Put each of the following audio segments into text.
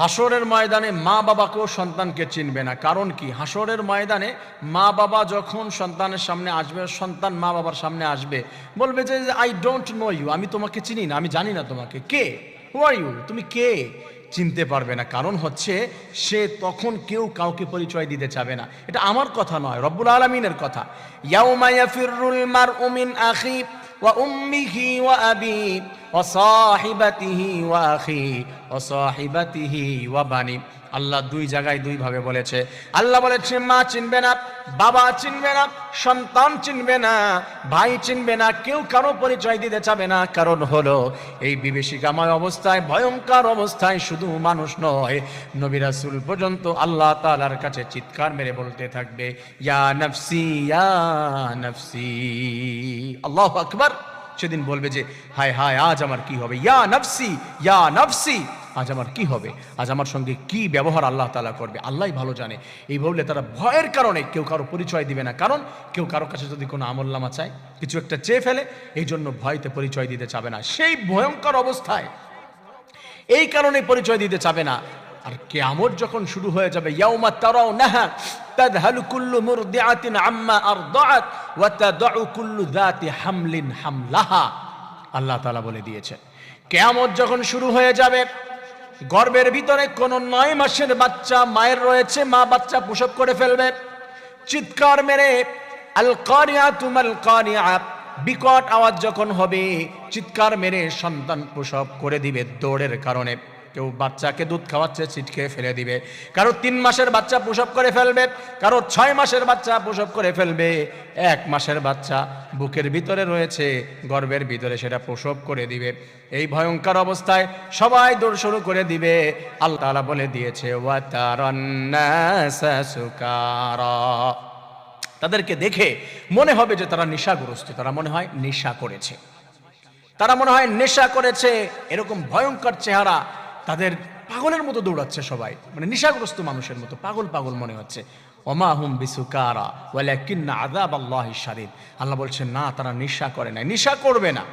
হাসরের ময়দানে মা বাবাকেও সন্তানকে চিনবে না। কারণ কি? হাসরের ময়দানে মা বাবা যখন সন্তানের সামনে আসবে, সন্তান মা বাবার সামনে আসবে, বলবে যে আই ডোন্ট নো ইউ আমি তোমাকে চিনি না, আমি জানি না তোমাকে। কে? হু আর ইউ তুমি কে? চিনতে পারবে না। কারণ হচ্ছে, সে তখন কেউ কাউকে পরিচয় দিতে চাবে না। এটা আমার কথা নয়, রব্বুল আলমিনের কথা। ইয়াউমা ইয়াফিরুল মারউ উমিন আখি ওয়া উম্মিহি ওয়া আবি। ওয়া সাহিবাতিহি ওয়া আখি ওয়া ওয়া বানি। আল্লাহ দুই জায়গায় দুই ভাবে বলেছে। আল্লাহ বলেছে মা চিনবে না, বাবা চিনবে না, সন্তান চিনবে না, ভাই চিনবে না, কেউ কারও পরিচয় দিতে চাবে না। কারণ হলো, এই বিভীষিকাময় অবস্থায়, ভয়ঙ্কর অবস্থায় শুধু মানুষ নয়, নবী রাসূল পর্যন্ত আল্লাহ তালার কাছে চিৎকার মেরে বলতে থাকবে, ইয়া নফসি ইয়া নফসি। আল্লাহু আকবার। সেদিন বলবে যে, হায় হায়, আজ আমার কি হবে? ইয়া নফসি ইয়া নফসি, আজ আমার কি হবে? আজ আমার সঙ্গে কি ব্যবহার আল্লাহ তালা করবে? আল্লাহ ভালো জানে। এই বললে তারা ভয়ের কারণে কেউ কারও পরিচয় দিবে না। কারণ কেউ কারও কাছে যদি কোনো আমল্লামা চায়, কিছু একটা চেয়ে ফেলে, এই জন্য ভয়তে পরিচয় দিতে চাবে না। সেই ভয়ঙ্কর অবস্থায় এই কারণে পরিচয় দিতে চাবে না। আর কেয়ামত যখন শুরু হয়ে যাবে, ইয়াউমা তারাও নাহা তাদহালু কুল্লু মুরদিআতিন আম্মা আরদাআত হামলিন হামলাহা। আল্লাহ তাআলা বলে দিয়েছে, কেয়ামত যখন শুরু হয়ে যাবে গর্ভের ভিতরে কোন নয় মাসের বাচ্চা মায়ের রয়েছে, মা বাচ্চা প্রসব করে ফেলবে। চিৎকার মেরে, আল কারিয়া তুমাল বিকট আওয়াজ যখন হবে, চিৎকার মেরে সন্তান প্রসব করে দিবে দৌড়ের কারণে। কেউ বাচ্চাকে দুধ খাওয়াচ্ছে ছিটকে ফেলে দিবে। কারও তিন মাসের বাচ্চা প্রসব করে ফেলবে, কারও ছয় মাসের বাচ্চা প্রসব করে ফেলবে। এক মাসের বাচ্চা বুকের ভিতরে রয়েছে গর্ভের ভিতরে সেটা প্রসব করে দিবে। এই ভয়ঙ্কর অবস্থায় সবাই দৌড় শুরু করে দিবে। আল্লাহ বলে দিয়েছে তাদেরকে দেখে মনে হবে যে তারা নেশাগ্রস্ত, তারা মনে হয় নেশা করেছে। তারা মনে হয় নেশা করেছে, এরকম ভয়ঙ্কর চেহারা তাদের পাগলের মতো দৌড়াচ্ছে সবাই। মানে নেশাগ্রস্ত মানুষের মতো, পাগল পাগল মনে হচ্ছে। ওমা হুম বিসুকারা, ওয়ালাকিন্না আযাব আল্লাহি শাদীদ। আল্লাহ বলছেন, না, তারা নেশা করে না নেশা করবে না।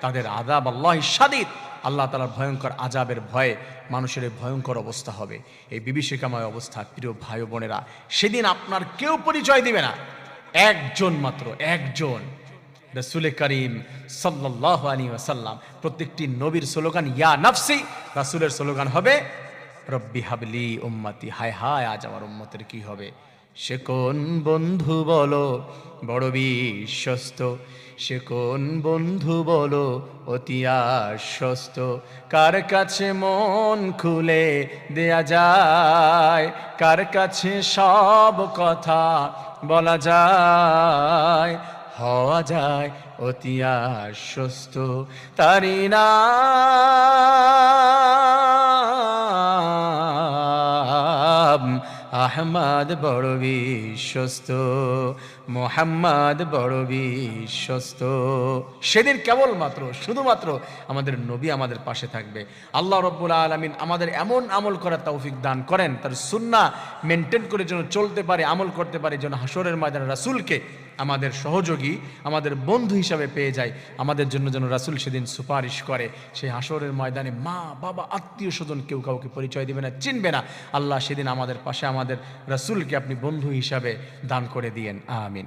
তাদের আযাব আল্লাহি শাদীদ, আল্লাহ তাআলার ভয়ঙ্কর আজাবের ভয়ে মানুষের ভয়ঙ্কর অবস্থা হবে। এই বিভীষিকাময় অবস্থা, প্রিয় ভাই বোনেরা, সেদিন আপনার কেউ পরিচয় দিবে না। একজন মাত্র, একজন। রসুল করিম সাল্লাহ আলী ওয়াসাল্লাম, প্রত্যেকটি নবীর স্লোগান, ইয়া নাফসি রাসুলের স্লোগান হবে, রব্বি হাবলি উম্মতি হায় হায়, আজ আমার উম্মতের কি হবে? সে কোন বন্ধু বলো, বড় বিশ্বস্ত? সে কোন বন্ধু বলো, অতি আশ্বস্ত? কার কাছে মন খুলে দেয়া যায়? কার কাছে সব কথা বলা যায়? হওয়া যায়, অতি আশ্বস্ত। তারি নাম আহমদ বড় বিশ্বস্ত, মোহাম্মদ বড় বিশ্বস্ত। সেদিন কেবলমাত্র, শুধুমাত্র আমাদের নবী আমাদের পাশে থাকবে। আল্লাহ রব্বুল আলমিন আমাদের এমন আমল করার তৌফিক দান করেন, তার সুন্না মেনটেন করে যেন চলতে পারে, আমল করতে পারে, যেন হাসরের ময়দানে রাসুলকে আমাদের সহযোগী, আমাদের বন্ধু হিসাবে পেয়ে যায়, আমাদের জন্য যেন রাসুল সেদিন সুপারিশ করে। সেই হাসরের ময়দানে মা, বাবা, আত্মীয় স্বজন কেউ কাউকে পরিচয় দেবে না, চিনবে না। আল্লাহ সেদিন আমাদের পাশে আমাদের রাসুলকে আপনি বন্ধু হিসাবে দান করে দিয়েন। আমিন।